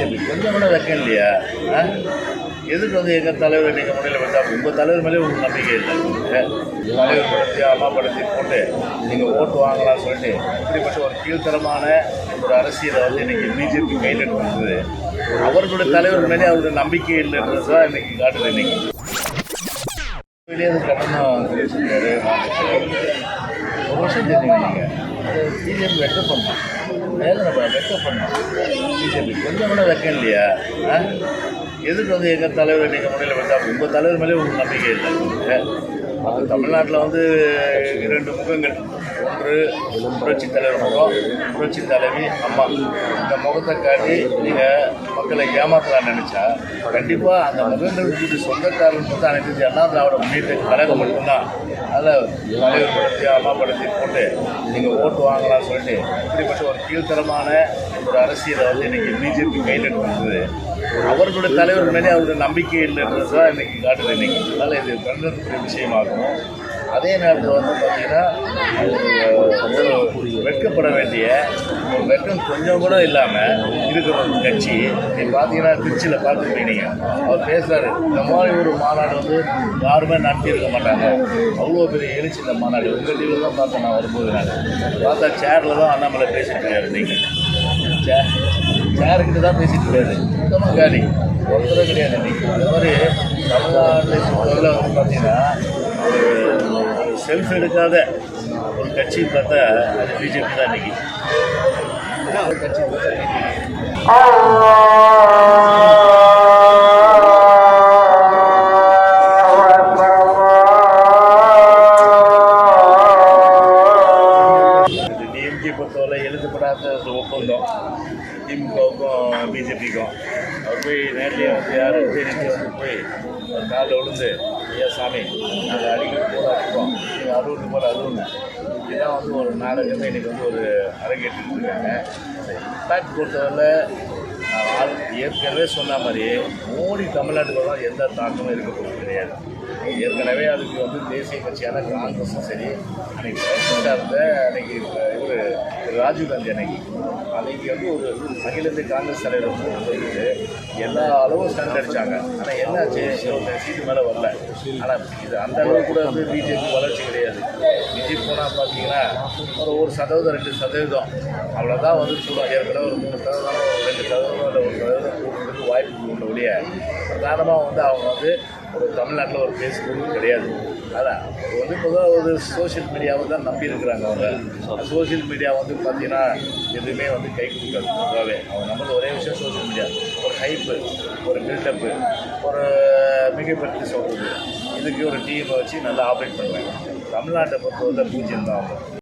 BJP கொஞ்சம் கூட வைக்க இல்லையா? ஆ? எதுக்கு வந்து எங்கள் தலைவர் நீங்கள் முன்னில் வந்தால் உங்கள் தலைவர் மேலே உங்களுக்கு நம்பிக்கை இல்லை. தலைவர் படுத்தி அம்மா படுத்தி போட்டு நீங்கள் ஓட்டு வாங்கலாம்னு சொல்லிட்டு இப்படிப்பட்ட ஒரு கீழ்த்தரமான ஒரு அரசியலை வந்து இன்றைக்கி பிஜேபி மெயின்டைன் பண்ணுறது அவர்களுடைய தலைவர் மேலே அவருடைய நம்பிக்கை இல்லைன்றது தான் இன்றைக்கி காட்டுது இன்றைக்கி வெளியே கட்டணம் தெரிவிச்சிருக்காரு ஒரு வருஷம் தெரியுங்க நீங்கள் பிஜேபி வெட்ட பண்ணோம் வேதனை வெக்க பண்ணோம் பிஜேபி கொஞ்சம் கூட வைக்க இல்லையா ஆ? எதுக்கு வந்து எங்கள் தலைவர் நீங்கள் முன்னில் வந்தால் உங்கள் தலைவர் மேலே உங்களுக்கு நம்பிக்கை இல்லை. தமிழ்நாட்டில் வந்து இரண்டு முகங்கள். ஒன்று புரட்சி தலைவர் முகம் புரட்சி தலைவி அம்மா. இந்த முகத்தை காட்டி நீங்கள் மக்களை ஏமாத்தலாம்னு நினச்சா கண்டிப்பாக அந்த முகங்களுக்கு சொந்தக்காரன் வந்து அனைத்து இந்திய அண்ணா திராவிட முன்னேற்ற கழகம் மட்டும்தான். அதில் தலைவர் படத்தி அம்மா படத்தி போட்டு நீங்கள் ஓட்டு வாங்கலாம்னு சொல்லிட்டு இப்படிப்பட்ட ஒரு கீழ்த்தரமான ஒரு அரசியலை வந்து இன்றைக்கி பிஜேபி கையில் எடுக்கிறது அவர்களுடைய தலைவர் மேலே அவருடைய நம்பிக்கை இல்லைன்றது தான் இன்றைக்கி காட்டுது. இன்னைக்கு அதனால் இது கண்டனத்துக்குரிய விஷயமாகும். அதே நேரத்தில் வந்து பார்த்தீங்கன்னா ஒரு வெட்கப்பட வேண்டிய வெட்கம் கொஞ்சம் கூட இல்லாமல் இருக்கிற ஒரு கட்சி நீங்கள் பார்த்தீங்கன்னா திருச்சியில் பார்த்துருப்பீங்க நீங்கள் அவர் பேசுகிறாரு இந்த மாதிரி ஒரு மாநாடு வந்து யாருமே நடத்தியிருக்க மாட்டாங்க. அவ்வளோ பெரிய எழுச்சி இந்த மாநாடு. உங்கள் டிவியில் தான் பார்த்தேன் நான் வரும்போது நான். பார்த்தா சேரில் தான் அண்ணாமலை பேசிட்டு இருக்காரு நீங்கள் சேர் சேருக்கிட்ட தான் பேசிட்டு இருக்காரு. சுத்தமாக காலி. ஒருத்தரும் கிடையாது. நீங்கள் இந்த மாதிரி தமிழ்நாட்டில் பொறுத்தவரை வந்து பார்த்தீங்கன்னா ஒரு செல்ஃப் எடுக்காத ஒரு கட்சி பார்த்தா அது பிஜேபி தான் இன்னைக்கு. கட்சி டிஎம்கே பொறுத்தவரை எழுதப்படாத ஒப்பந்தம். திமுகவுக்கும் பிஜேபிக்கும் அவர் போய் நேரடியாக வந்து யாரும் போய் ஒரு காலில் விழுந்து ஐயா சாமி. நாங்கள் அடிக்கடி போல நீங்கள் அறுபது போல் அறுபது. இதுதான் வந்து ஒரு நாடகமே. இன்றைக்கி வந்து ஒரு அரங்கேற்றிட்டு இருக்காங்க இம்பேக்ட் பொறுத்தவரை அது ஏற்கனவே சொன்ன மாதிரி மோடி தமிழ்நாட்டுக்கு தான் எந்த தாக்கமும் இருக்க போகிறது கிடையாது. ஏற்கனவே அதுக்கு வந்து தேசிய கட்சியான காங்கிரஸும் சரி அன்னைக்கு பிரசிடண்டாக இருந்த அன்னைக்கு இவர் ராஜீவ் காந்தி அன்னைக்கு அன்னைக்கு வந்து ஒரு அகில இந்திய காங்கிரஸ் தலைவர் வந்து சொல்லிட்டு எல்லா அளவும் ஸ்டாண்ட் அடித்தாங்க ஆனால் என்னாச்சு? சீட்டு மேலே வரல. ஆனால் இது அந்த அளவு கூட வந்து பிஜேபி வளர்ச்சி கிடையாது. பிஜேபி போனால் பார்த்தீங்கன்னா ஒரு ஒரு சதவீதம் ரெண்டு சதவீதம். அவ்வளோதான் வந்து சொல்லுவோம் ஏற்கனவே ஒரு மூணு சதவீதம் ஒரு ரெண்டு சதவீதம் பிரதானமாக வந்து அவங்க வந்து ஒரு தமிழ்நாட்டில் ஒரு பேஸ் கிடையாது. அதான் வந்து பொதுவாக ஒரு சோஷியல் மீடியாவை தான் நம்பி இருக்கிறாங்க அவங்க. சோஷியல் மீடியா வந்து பார்த்தீங்கன்னா எதுவுமே வந்து கை கொடுக்காது. பொதுவாகவே அவங்க நம்மளது ஒரே விஷயம் சோஷியல் மீடியா ஒரு ஹைப்பு ஒரு பில்டப்பு ஒரு மிகைப்படுத்தி சொல்கிறது இதுக்கு ஒரு டீமை வச்சு நல்லா ஆப்ரேட் பண்ணுவாங்க. தமிழ்நாட்டை பொறுத்தவரை பூஜ்ஜியம் தான் அவங்க.